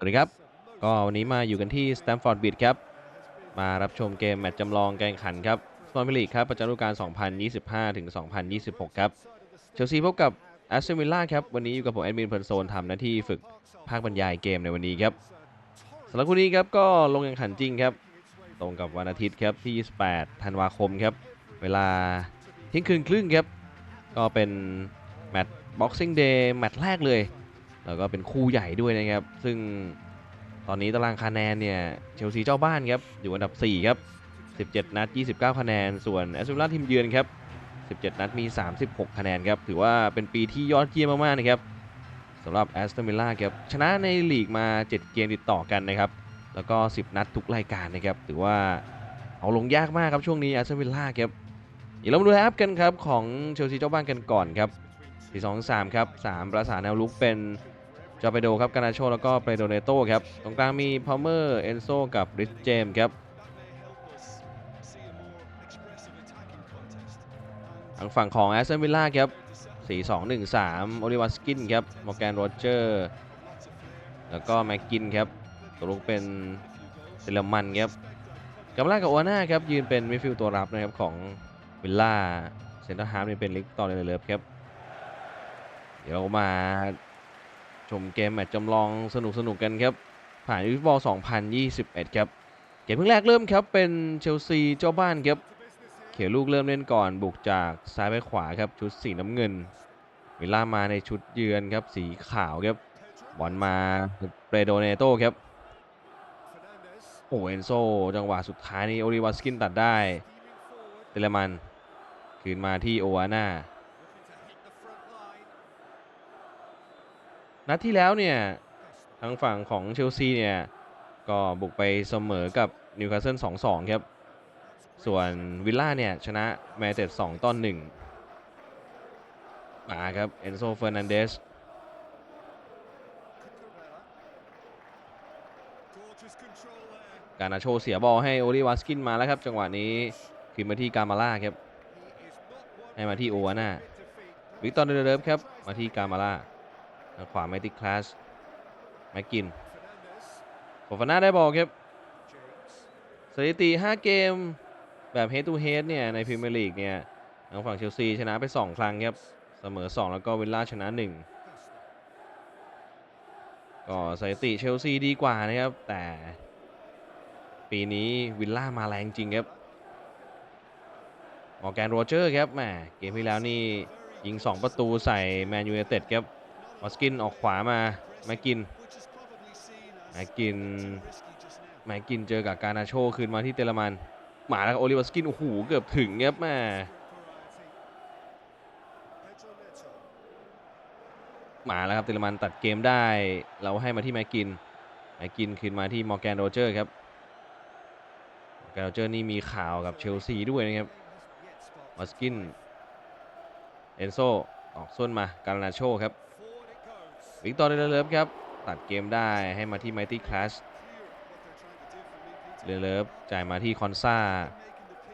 สวัสดีครับก็วันนี้มาอยู่กันที่สแตมฟอร์ดบิดครับ มารับชมเกมแมตช์จำลองการแข่งขันครับสปอนเปลีกครับประจำฤดูกาล 2025 ถึง 2026 ครับ เชลซีพบกับแอสตันวิลล่าครับ วันนี้อยู่กับผมแอดมินเพลินโซนทำหน้าที่ฝึกภาคบรรยายเกมในวันนี้ครับสำหรับคู่นี้ครับก็ลงแข่งขันจริงครับ ตรงกับวันอาทิตย์ครับที่ 28 ธันวาคมครับ เวลาเที่ยงคืนครึ่งครับ ก็เป็นแมตช์บ็อกซิ่งเดย์แมตช์แรกเลย แล้วก็เป็นคู่ใหญ่ด้วยนะครับ ซึ่งตอนนี้ตารางคะแนนเนี่ยเชลซีเจ้าบ้านครับอยู่อันดับ 4 ครับ 17 นัด 29 คะแนน ส่วนแอสตันวิลล่าทีมเยือนครับ 17 นัดมี 36 คะแนนครับ ถือว่าเป็นปีที่ยอดเยี่ยมมากๆนะครับสำหรับแอสตันวิลล่าครับชนะในลีกมา 7 เกมติดต่อกันนะครับ แล้วก็ 10 นัดทุกรายการนะครับ ถือว่าเอาลงยากมากครับช่วงนี้แอสตันวิลล่าครับเดี๋ยวเรามาดูแอปกันครับของเชลซีเจ้าบ้านกันก่อนครับ4 2 3ครับ3ประสานแนวลุกเป็น จอร์เปโดครับกานาโชแล้วก็เปโดเนโต้ครับ ตรงกลางมีพาวเมอร์เอนโซกับริชเจมครับทางฝั่งของแอสตันวิลล่าครับ4 2 1 3โอลิวัสกินครับมอร์แกนโรเจอร์แล้วก็แม็กกินครับตัวลุกเป็นเซเลมันครับกัมล่ากับโอวาน่าครับยืนเป็นมิดฟิลด์ตัวรับนะครับของวิลล่าเซนเตอร์ฮาร์ฟนี่เป็นลิกต่อร์เลิฟครับ เดี๋ยวเรามา ชมเกมแมตช์จำลองสนุกสนุกๆกันครับ ผ่านยูฟบอล 2021 ครับ เกมเพิ่งแรกเริ่มครับ เป็นเชลซีเจ้าบ้านครับ เขียวลูกเริ่มเล่นก่อนบุกจากซ้ายไปขวาครับชุดสีน้ำเงินวิลล่ามาในชุดเยือนครับสีขาวครับบอลมาเปโดเนโตครับโอเอนโซจังหวะสุดท้ายนี้โอลิวัสกินตัดได้ เตเลมัน คืนมาที่โอวาน่า นัดที่แล้วเนี่ยทางฝั่งของเชลซีเนี่ยก็บุกไปเสมอกับนิวคาสเซิล2-2 ครับ ส่วนวิลล่าเนี่ยชนะแมนเต็ด2ต้น1มาครับเอนโซเฟอร์นันเดสการนาโชเสียบอลให้โอลิวัสกินมาแล้วครับจังหวะนี้คืนมาที่กามาล่าครับ ให้มาที่โอวาน่าวิกตอร์เดเลิฟครับมาที่กามาล่า ขวาไมตติคลาสแม็กกินโฟฟาน่าได้บอลครับสถิติ 5 เกมแบบ head to head เนี่ย ในพรีเมียร์ลีกเนี่ยทางฝั่งเชลซีชนะไป 2 ครั้งครับ เสมอ 2 แล้วก็วิลล่าชนะ 1 ก็สถิติเชลซีดีกว่านะครับ แต่ปีนี้วิลล่ามาแรงจริงครับมอร์แกนโรเจอร์ครับแหมเกมที่แล้วนี่ยิง 2 ประตูใส่แมนยู i นเต็ดครับ มอสกินออกขวามาแม็กกินแม็กกินแม็กกินเจอกับการนาโชคืนมาที่เตลมันมาแล้วโอลิวัสกินโอ้โหเกือบถึงครับแหมมาแล้วครับเตลมันตัดเกมได้ เราให้มาที่แม็กกินแม็กกินคืนมาที่มอร์แกนโรเจอร์ครับมอร์แกนโรเจอร์นี่มีข่าวกับเชลซีด้วยนะครับมัสกินเอนโซออกส้นมาการนาโชครับ วิกตอร์เลเลิฟครับ ตัดเกมได้ให้มาที่ไมตี้คลาสเลเลิฟจ่ายมาที่คอนซา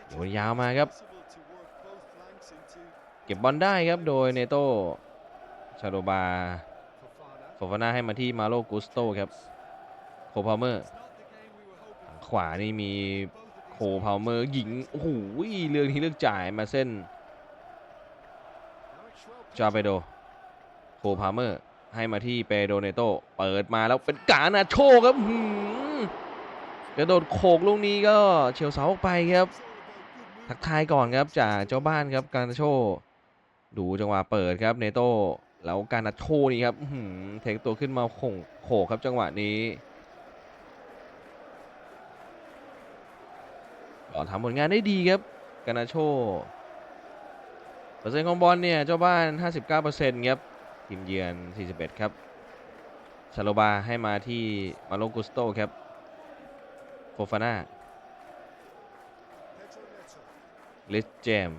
โยนยาวมาครับ เก็บบอลได้ครับโดยเนโตชาโดบาโฟฟาน่าให้มาที่มาโลกุสโตครับ โคพาวเมอร์ ขวานี่มีโคพาวเมอร์หญิง โอ้โหเรื่องที่เลือกจ่ายมาเส้นจาเปโดโคพาวเมอร์ ให้มาที่เปโดเนโตเปิดมาแล้วเป็นกานาโชครับหืมกระโดดโขกลูกนี้ก็เฉียวเสาออกไปครับ ทักทายก่อนครับจากเจ้าบ้านครับกานาโช ดูจังหวะเปิดครับเนโตแล้วกานาโชนี่ครับเทคตัวขึ้นมาโขงโขกครับจังหวะนี้ก็ทำผลงานได้ดีครับกานาโชเปอร์เซ็นต์ของบอลเนี่ยเจ้าบ้าน 59%ครับ ทีมเยือน 41 ครับชาโลบาให้มาที่มาโลกุสโตครับโฟฟาน่าลิสเจม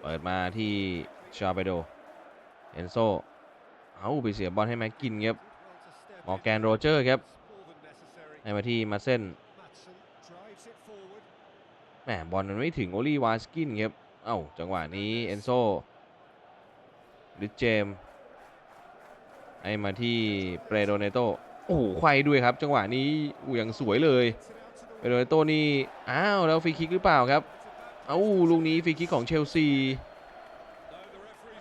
เปิดมาที่ชาเปโด เอนโซ เอาไปเสียบอลให้แม็กกินครับ มอร์แกนโรเจอร์ครับ ให้มาที่มาเส้นแหมบอลมันไม่ถึงโอลีวาสกินครับ เอ้า จังหวะนี้เอนโซลิเจม ให้มาที่เปรโดเนโตโอ้โหไขว้ด้วยครับ จังหวะนี้อูอย่างสวยเลยเปโรเนโตนี่อ้าวแล้วฟรีคิกหรือเปล่าครับเอ้าลูกนี้ฟรีคิกของเชลซี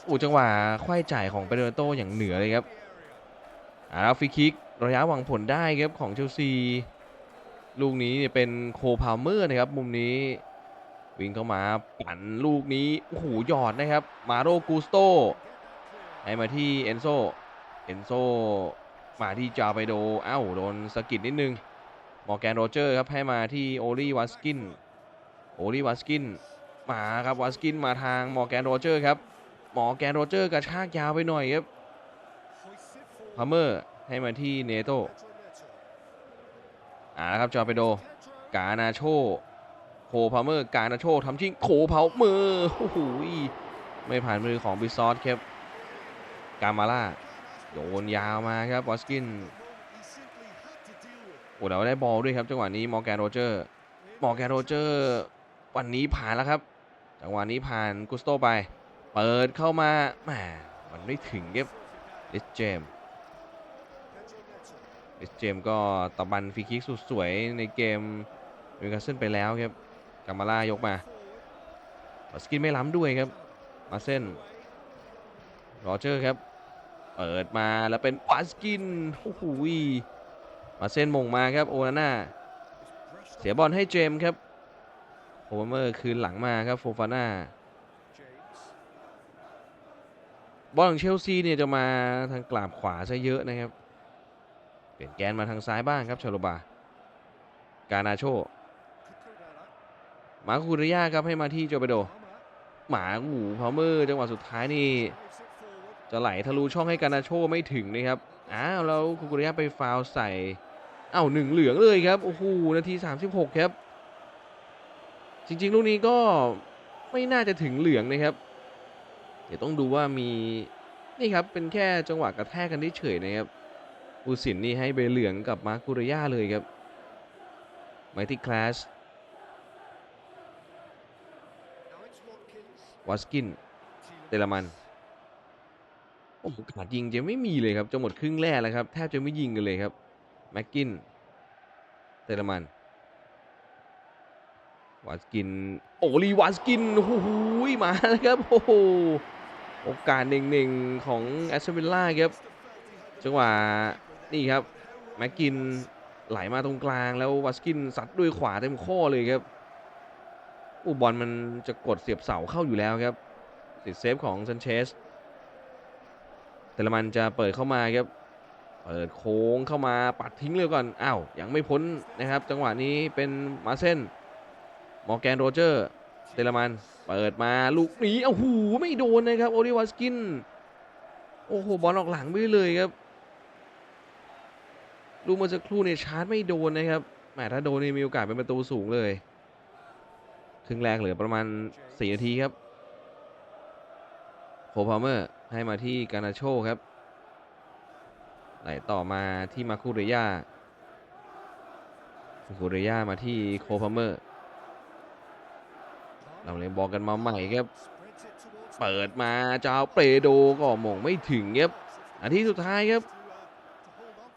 โอ้จังหวะไขว้จ่ายของเปโรเนโตอย่างเหนือเลยครับอ่าแล้วฟรีคิกระยะหวังผลได้ครับของเชลซีลูกนี้เนี่ยเป็นโคพาลเมอร์นะครับมุมนี้วิ่งเข้ามาปั่นลูกนี้โอ้โหหยอดนะครับ มาโรกูสโตให้มาที่เอนโซ เอนโซมาที่จาไปโดเอ้าโดนสกิดนิดนึง มอร์แกนโรเจอร์ครับให้มาที่โอลีวัสกิน โอลีวัสกิน มาครับวัสกินมาทางมอร์แกนโรเจอร์ครับ มอร์แกนโรเจอร์กระชากยาวไปหน่อยครับพาเมอร์ให้มาที่เนโตอ่าครับจาไปโด กานาโชโคพาเมอร์ กานาโชทำชิงโคเผามือโอ้โหไม่ผ่านมือของบิซอสครับ กามาล่า โยนยาวมาครับวอสกินโอ้แล้วได้บอลด้วยครับจังหวะนี้มอร์แกนโรเจอร์มอร์แกนโรเจอร์วันนี้ผ่านแล้วครับ จังหวะนี้ผ่านกุสโตไป เปิดเข้ามาแหมมันไม่ถึงครับลิสเจมลิสเจมก็ตะบันฟรีคิกสุดสวยในเกมนิวคาสเซิลไปแล้วครับกามาล่ายกมาบอสกินไม่ล้ำด้วยครับมาเส้นโรเจอร์ครับ เปิดมาแล้วเป็นวาสกินโอ้โหมาเส้นมงมาครับโอนาน่าเสียบอลให้เจมครับโอเวอร์คืนหลังมาครับโฟฟาน่าบอลของเชลซีเนี่ยจะมาทางกราบขวาซะเยอะนะครับ เปลี่ยนแกนมาทางซ้ายบ้างครับชาโลบา กานาโช มาคูริยาครับให้มาที่โจเปโด หมาหูพาวเมอร์จังหวะสุดท้ายนี่ จะไหลทะลุช่องให้กานาโชไม่ถึงนะครับอ้าวแล้วคุกุริยะไปฟาวใส่เอ้าหนึ่งเหลืองเลยครับโอ้โหนาที 36 ครับ จริง ๆ ลูกนี้ก็ไม่น่าจะถึงเหลืองนะครับ เดี๋ยวต้องดูว่ามีนี่ครับเป็นแค่จังหวะกระแทกกันเฉยๆนะครับอูสินนี่ให้ใบเหลืองกับมาคุริยาเลยครับไมตี้คลาสวัสกิน เตลมัน โอ้โอกาสยิงจะไม่มีเลยครับจะหมดครึ่งแรกแล้วครับแทบจะไม่ยิงกันเลยครับแม็กกินเตลมันวาสกินโอลีวาสกินโอ้โหมาแล้วครับโอ้โหโอกาสหนึ่งๆของแอสเซวิลล่าครับจังหวะนี่ครับแม็กกินไหลมาตรงกลางแล้ววาสกินซัดด้วยขวาเต็มข้อเลยครับอุบอลมันจะกดเสียบเสาเข้าอยู่แล้วครับติดเซฟของซันเชส แต่ละมันจะเปิดเข้ามาครับ เปิดโค้งเข้ามาปัดทิ้งเลยก่อน อ้าวยังไม่พ้นนะครับ จังหวะนี้เป็นมาเซนมอร์แกนโรเจอร์เตลมันเปิดมาลูกนี้อ้โหไม่โดนนะครับโอลิวัสกิน โอ้โหบอลออกหลังไปเลยครับลูกเมื่อสักครู่เนี่ยชาร์จไม่โดนนะครับแหมถ้าโดนนี่มีโอกาสเป็นประตูสูงเลยครึ่งแรกเหลือประมาณ 4 นาทีครับโคพาเมอร์ ให้มาที่กานาโชครับ ไหลต่อมาที่มาคูเรยามาคูเรยามาที่โคพาเมอร์ เราเลยบอกกันมาใหม่ครับ เปิดมาเจ้าเปโดก็มองไม่ถึงครับอันที่สุดท้ายครับ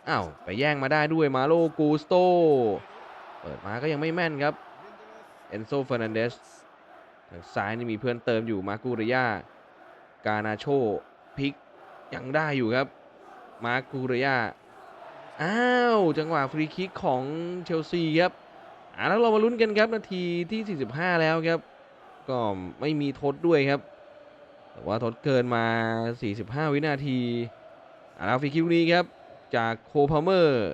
อ้าวไปแย่งมาได้ด้วยมาโลกูสโต เปิดมาก็ยังไม่แม่นครับเอนโซเฟอร์นันเดสทางซ้ายนี่มีเพื่อนเติมอยู่มากูเรยา กานาโช พลิกยังได้อยู่ครับ มาร์คูเรียอ้าว จังหวะฟรีคิกของเชลซีครับอ่าแล้วเรามาลุ้นกันครับนาทีที่ 45 แล้วครับ ก็ไม่มีทดด้วยครับ แต่ว่าทดเกินมา 45 วินาทีอ่าแล้วฟรีคิกลูกนี้ครับ จากโคพาเมอร์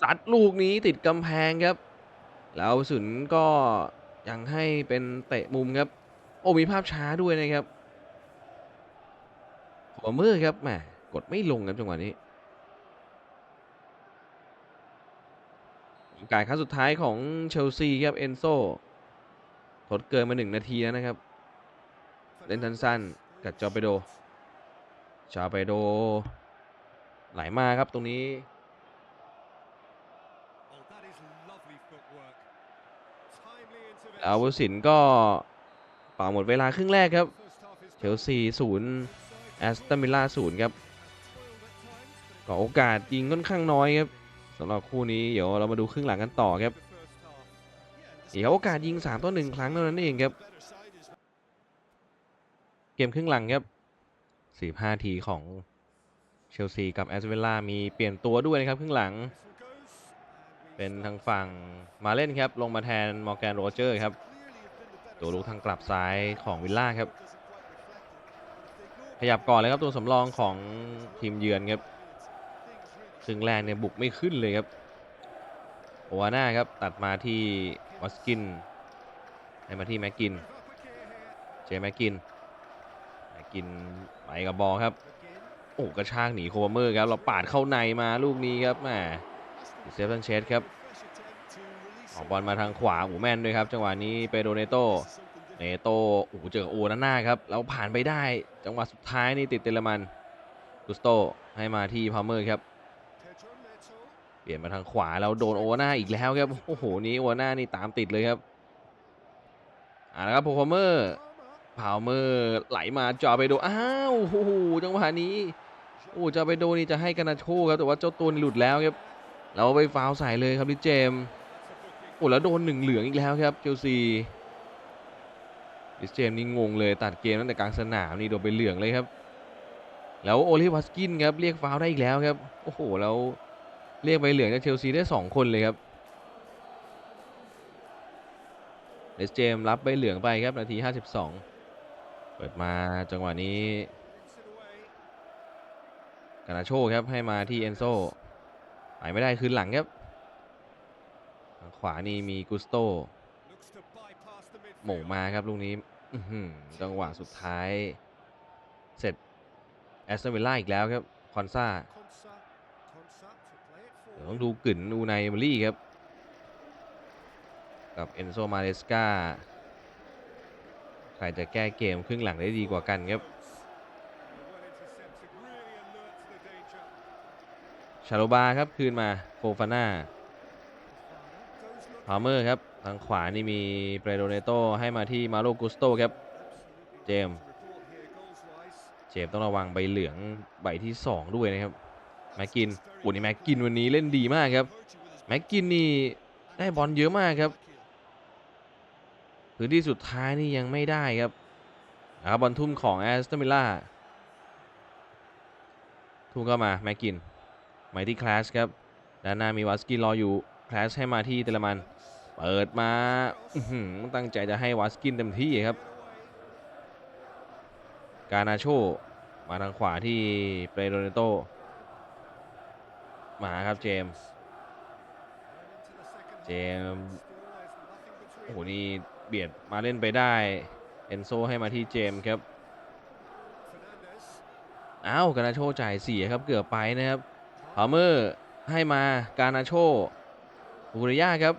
สัดลูกนี้ติดกำแพงครับ แล้วสุนก็ยังให้เป็นเตะมุมครับ โอ้มีภาพช้าด้วยนะครับ หัวมือครับแหมกดไม่ลงครับจังหวะนี้โอกาสครั้งสุดท้ายของเชลซีครับเอนโซทดเกินมาหนึ่งนาทีแล้วนะครับ เล่นสั้นกับจอเปโดจอเปโด ไหลมาครับตรงนี้อาวสินก็เป่าหมดเวลาครึ่งแรกครับเชลซีศูนย์ แอสตันวิลล่าศูนย์ครับก็โอกาสยิงค่อนข้างน้อยครับสำหรับคู่นี้เดี๋ยวเรามาดูครึ่งหลังกันต่อครับเดี๋ยวโอกาสยิง3ต่อ1ครั้งเท่านั้นเองครับ เกมครึ่งหลังครับ45ทีของเชลซีกับแอสเวลล่ามีเปลี่ยนตัวด้วยนะครับครึ่งหลัง เป็นทางฝั่งมาเล่นครับ ลงมาแทนมอร์แกนโรเจอร์ครับ ตัวลุกทางกลับซ้ายของวิลล่าครับ ขยับก่อนเลยครับตัวสำรองของทีมเยือนครับครึ่งแรกเนี่ยบุกไม่ขึ้นเลยครับโอวาน่าครับตัดมาที่วอสกินให้มาที่แม็กกิน เจแม็กกินแม็กกินไปกับบอลครับโอ้กระชากหนีโคเวอร์เมอร์ครับเราปาดเข้าในมาลูกนี้ครับแหมเซฟตันเชสครับออกบอลมาทางขวาหูแม่นด้วยครับ จังหวะนี้เปโดเนโต เนโตโอ้โหเจอโอนาน่าครับแล้วผ่านไปได้จังหวะสุดท้ายนี่ติดเตลมันกุสโตให้มาที่พาวเมอร์ครับ เปลี่ยนมาทางขวาแล้วโดนโอนาน่าอีกแล้วครับโอ้โหนี้โอนาน่านี่ตามติดเลยครับอ่าแล้วครับพาวเมอร์พาวเมอร์ไหลมาจอไปโดอ้าวโอ้โหจังหวะนี้โอ้จอไปโดนี่จะให้กันนาโชครับแต่ว่าเจ้าตัวนี่หลุดแล้วครับแล้วไปฟาวใส่เลยครับลิเจมโอ้แล้วโดนหนึ่งเหลืองอีกแล้วครับเชลซี ดิสเจมส์นี่งงเลยตัดเกมตั้งแต่กลางสนามนี่โดนไปเหลืองเลยครับ แล้วโอลิวัสกินครับเรียกฟาวล์ได้อีกแล้วครับ โอ้โหแล้วเรียกใบเหลืองจากเชลซีได้ 2 คนเลยครับดิสเจมส์รับใบเหลืองไปครับนาที 52 เปิดมาจังหวะนี้กานาโชครับให้มาที่เอนโซไปไม่ได้คืนหลังครับทางขวานี่มีกุสโตหม่งมาครับลูกนี้ อื้อหือจังหวะสุดท้าย เสร็จแอสตันวิลล่าอีกแล้วครับ คอนซาเดี๋ยวต้องดูกึ่นอูไนเอมอรี่ครับ กับเอนโซมาเ e สกาใครจะแก้เกมครึ่งหลังได้ดีกว่ากันครับชาโลบาครับ คืนมาโฟฟาน่าพาเมอร์ครับ ทางขวานี่มีเปโดเนโตให้มาที่มาโลกุสโตครับ เจมส์เจมส์ต้องระวังใบเหลืองใบที่ 2 ด้วยนะครับ แม็กกินโอ้นี่แม็กกินวันนี้เล่นดีมากครับ แม็กกินนี่ได้บอลเยอะมากครับ พื้นที่สุดท้ายนี่ยังไม่ได้ครับนะครับบอลทุ่มของแอสตันวิลล่า ทุ่มเข้ามาแม็กกินไมที่คลาสครับ ด้านหน้ามีวัสกินรออยู่ คลาสให้มาที่เตลมัน เปิดมาตั้งใจจะให้วัสกินเต็มที่ครับ กานาโชมาทางขวาที่เปโดเนโตมาครับเจมส์เจมส์โอ้โหนี่เบียดมาเล่นไปได้ เอนโซให้มาที่เจมส์ครับอ้าวกานาโชจ่ายเสียครับเกือบไปนะครับพาเมอร์ให้มากานาโชบูริยาครับ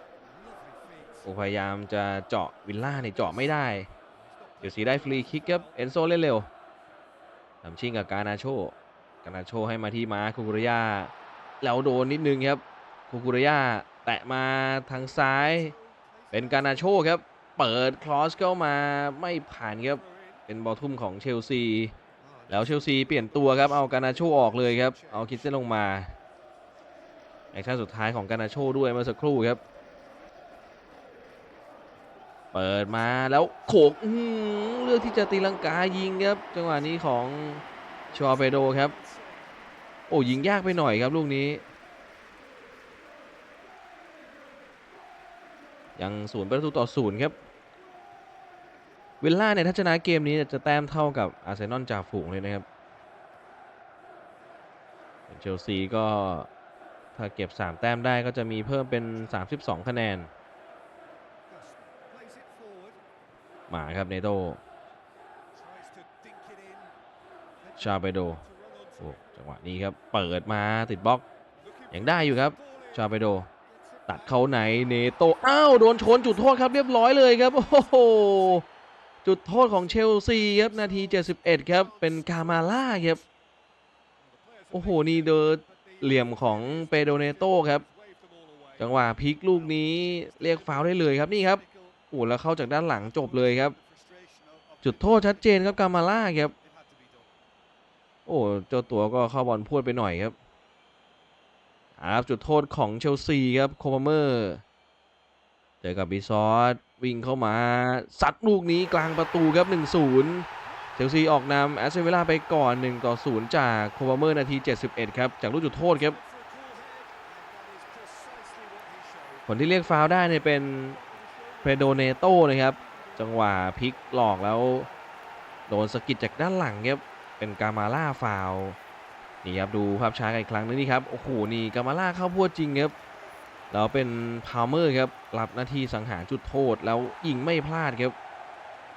โอ้พยายามจะเจาะวิลล่าเนี่ยเจาะไม่ได้เดี๋ยวสีได้ฟรีคิกครับเอนโซเล่นเร็วทำชิงกับกานาโชกานาโชให้มาที่มาคุกุริยาแล้วโดนนิดนึงครับคุกุริยาแตะมาทางซ้าย เป็นกานาโชครับ เปิดคลอสเข้ามาไม่ผ่านครับ เป็นบอลทุ่มของเชลซี แล้วเชลซีเปลี่ยนตัวครับ เอากานาโชออกเลยครับ เอาคิดเส้นลงมาแอคชั่นสุดท้ายของกานาโชด้วยเมื่อสักครู่ครับ เปิดมาแล้วโขกเลือกที่จะตีลังกายิงครับ จังหวะนี้ของชอเปโดครับ โอ้ยิงยากไปหน่อยครับลูกนี้ ยังศูนย์ประตูต่อศูนย์ครับเวลล่าเนี่ยถ้าชนะเกมนี้จะแต้มเท่ากับอาร์เซนอลจ่าฝูงเลยนะครับเชลซีก็ถ้าเก็บ 3 แต้มได้ก็จะมีเพิ่มเป็น 32 คะแนน มาครับเนโตชาเปโดโอ้จังหวะนี้ครับ เปิดมาติดบล็อก ยังได้อยู่ครับ ชาเปโด ตัดเขาไหนเนโตอ้าวโดนชนจุดโทษครับเรียบร้อยเลยครับ โอ้โห จุดโทษของเชลซีครับ นาที 71 ครับ เป็นกามาล่าครับ โอ้โห นี่เดอเหลี่ยมของเปโดเนโตครับ จังหวะพลิกลูกนี้เรียกฟาวได้เลยครับนี่ครับ อ้แล้วเข้าจากด้านหลังจบเลยครับ จุดโทษชัดเจนครับกามาล่าครับ โอ้เจ้าตัวก็เข้าบอลพูดไปหน่อยครับครับจุดโทษของเชลซีครับโคมาเมอร์เจอกับบิซอสวิ่งเข้ามาซัดลูกนี้กลางประตูครับ 1-0 เชลซีออกนำแอสเซนวิลล่าไปก่อน1ต่อ0จากโคมาเมอร์นาที 71 ครับ จากลูกจุดโทษครับผลที่เรียกฟาวล์ได้เนี่ยเป็น เพโดเนโต้นะครับ จังหวะพลิกหลอกแล้ว โดนสะกิดจากด้านหลังครับ เป็นกามาล่าฟาวนี่ครับดูภาพช้ากันอีกครั้งนึงนี่ครับโอ้โหนี่กามาล่าเข้าพวดจริงครับแล้วเป็นพาวเมอร์ครับรับหน้าที่สังหารจุดโทษแล้วยิงไม่พลาดครับ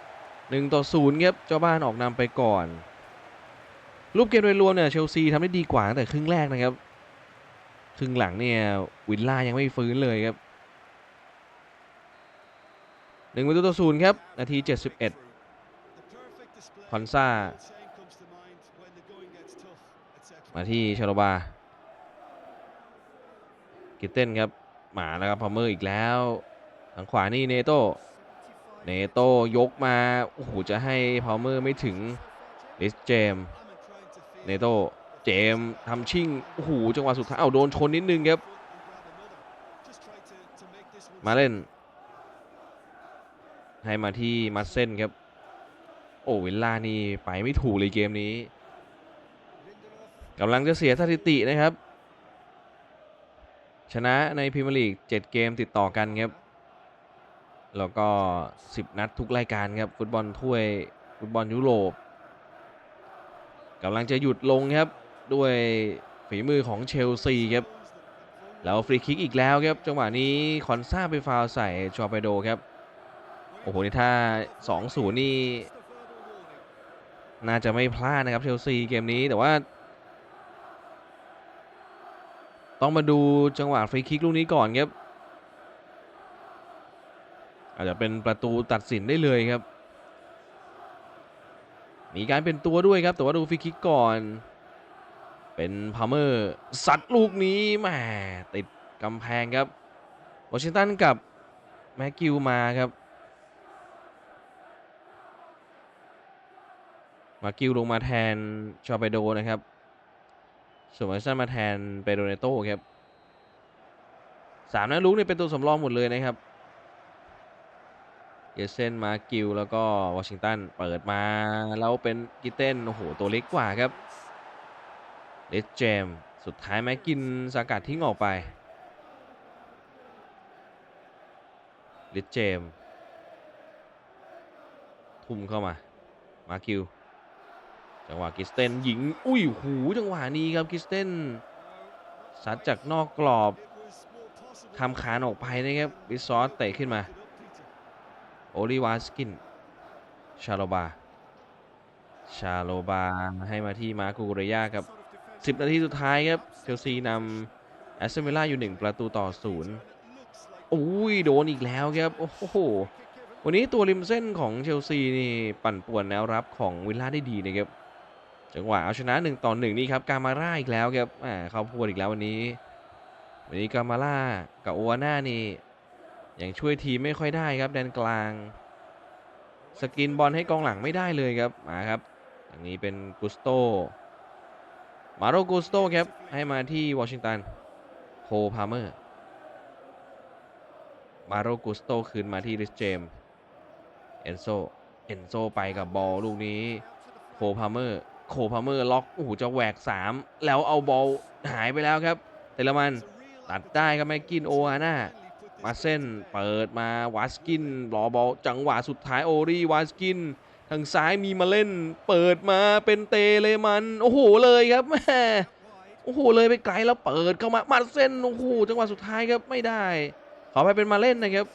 1ต่อ0ครับเจ้าบ้านออกนำไปก่อน รูปเกมโดยรวมเนี่ยเชลซีทำได้ดีกว่าตั้งแต่ครึ่งแรกนะครับ ครึ่งหลังเนี่ยวิลล่ายังไม่ฟื้นเลยครับ หนึ่งประตูต่อศูนย์ครับ นาที 71 คอนซามาที่ชาโลบา กิตเต้นครับมาแล้วครับพอมเมอร์อีกแล้วทางขวานี่เนโตเนโตยกมา โอ้โห จะให้พอมเมอร์ไม่ถึงลิสเจม เนโตเจมทำชิ่ง โอ้โห จังหวะสุดท้าย เอาโดนชนนิดนึงครับ มาเล่น ให้มาที่มาเส้นครับ โอ้วิลล่านี่ไปไม่ถูกเลยเกมนี้กำลังจะเสียสถิตินะครับ ชนะในพรีเมียร์ลีก 7 เกมติดต่อกันครับ แล้วก็ 10 นัดทุกรายการครับ ฟุตบอลถ้วย ฟุตบอลยุโรปกำลังจะหยุดลงครับ ด้วยฝีมือของเชลซีครับ แล้วฟรีคิกอีกแล้วครับ จังหวะนี้คอนซาไปฟาวใส่ชอเปโดครับ อ้โห นี่ถ้า 2-0 นี่ น่าจะไม่พลาดนะครับเชลซีเกมนี้แต่ว่า ต้องมาดูจังหวะฟรีคิกลูกนี้ก่อนครับ อาจจะเป็นประตูตัดสินได้เลยครับ มีการเป็นตัวด้วยครับ แต่ว่าดูฟรีคิกก่อน เป็นพาเมอร์ซัดลูกนี้แหมติดกำแพงครับวอชิงตันกับแม็กกิวมาครับ มากิวลงมาแทนชอเปโดนะครับ ส่วนวอชิงตันมาแทนเปโดเนโตครับสามนักลุกนี่เป็นตัวสำรองหมดเลยนะครับเยเซนมากิวแล้วก็วอชิงตันเปิดมาแล้วเป็นกิเต้นโอ้โหตัวเล็กกว่าครับเลสเจมสุดท้ายแม็กกินสกัดทิ้งออกไปเลสเจมทุ่มเข้ามา มาคิว จังหวะกิสเตนยิง อุ้ยหูจังหวะนี้ครับกิสเตนซัดจากนอกกรอบทำคานออกไปนะครับบิซอสเตะขึ้นมา โอลิวาสกิน ชาโลบา ชาโลบาให้มาที่มาร์กูเรยาครับ 10 นาทีสุดท้ายครับเชลซีนำแอสตันวิลล่าอยู่ 1 ประตูต่อศูนย์อุ้ยโดนอีกแล้วครับ โอ้โห วันนี้ตัวริมเส้นของเชลซีนี่ปั่นป่วนแนวรับของวิลล่าได้ดีนะครับ จังหวะเอาชนะ1ต่อ1นี่ครับกามาร่าอีกแล้วครับอ่าเข้าพวดอีกแล้ววันนี้ วันนี้กามาร่ากับโอวาน่านี่ยังช่วยทีมไม่ค่อยได้ครับแดนกลาง สกินบอลให้กองหลังไม่ได้เลยครับมาครับอย่างนี้เป็นกุสโตมาโรกุสโตครับให้มาที่วอชิงตันโคพาเมอร์มาโรกุสโตคืนมาที่ริสเจมเอนโซเอนโซไปกับบอลลูกนี้โคพาเมอร์ โคพาเมอร์ล็อกโอ้โหจะแหวก 3 แล้วเอาบอลหายไปแล้วครับเตลมันตัดได้ครับแม็กกินโออาน่ามาเส้นเปิดมาวาสกินรอบอลจังหวะสุดท้ายโอรีวาสกิน ทางซ้ายมีมาเล่น เปิดมาเป็นเตเลมัน โอ้โหเลยครับแม่โอ้โหเลยไปไกลแล้วเปิดเข้ามามาเส้นโอ้โหจังหวะสุดท้ายครับไม่ได้ขอไปเป็นมาเล่นนะครับ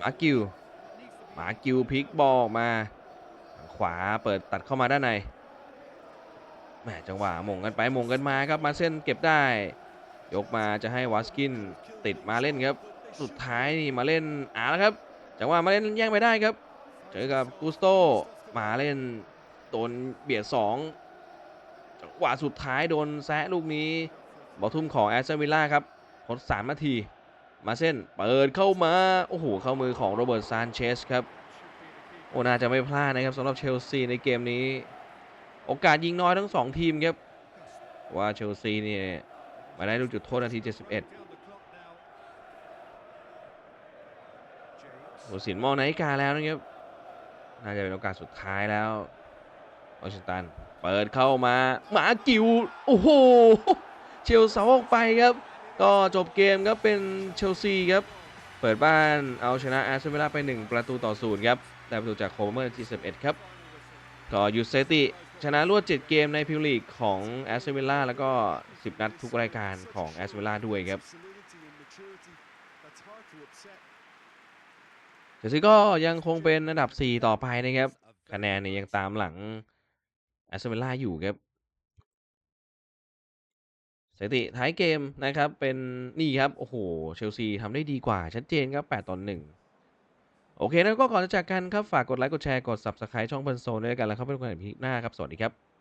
มากิวมากิวพลิกบอลออกมา ขวาเปิดตัดเข้ามาด้านในแหมจังหวะหมงกันไปหมงกันมาครับมาเส้นเก็บได้ ยกมาจะให้วาสกินติดมาเล่นครับ สุดท้ายนี่มาเล่นอ่าแล้วครับ จังหวะมาเล่นแย่งไปได้ครับ เจอกับกุสโตมาเล่นโดนเบียดสองจังหวะสุดท้ายโดนแซะลูกนี้บอลทุ่มของแอสตันวิลล่าครับทดสามนาที มาเส้นเปิดเข้ามา โอ้โหเข้ามือของโรเบิร์ตซานเชสครับ โอ้น่าจะไม่พลาดนะครับสำหรับเชลซีในเกมนี้ โอกาสยิงน้อยทั้งสองทีมครับ ว่าเชลซีเนี่ยมาได้ลูกจุดโทษนาที 71ผู้ตัดสินมองนาฬิกาแล้วนะครับ น่าจะเป็นโอกาสสุดท้ายแล้ววอชิงตัน เปิดเข้ามาหมากิว โอ้โห เชลเสาออกไปครับ ก็จบเกมครับเป็นเชลซีครับ เปิดบ้านเอาชนะแอสตันวิลล่าไป 1 ประตูต่อศูนย์ครับ ได้ประตูจากโคเมอร์ที่ 11 ครับ ก็หยุดสถิติ ชนะรวด 7 เกมในพรีเมียร์ลีกของแอสตันวิล่าแล้วก็ 10 นัดทุกรายการของแอสตันวิล่าด้วยครับเชลซีก็ยังคงเป็นอันดับ 4 ต่อไปนะครับ คะแนนเนี่ยยังตามหลังแอสตันวิลล่าอยู่ครับสถิติท้ายเกมนะครับเป็นนี่ครับ โอ้โห เชลซีทำได้ดีกว่าชัดเจนครับ 8 ต่อ 1 โอเค แล้วก็ก่อนจะจากกันครับ ฝากกดไลค์ กดแชร์ กด Subscribe ช่องเพินโซนด้วยกันแล้วเข้าไปดูกันในคลิปหน้าครับ สวัสดีครับ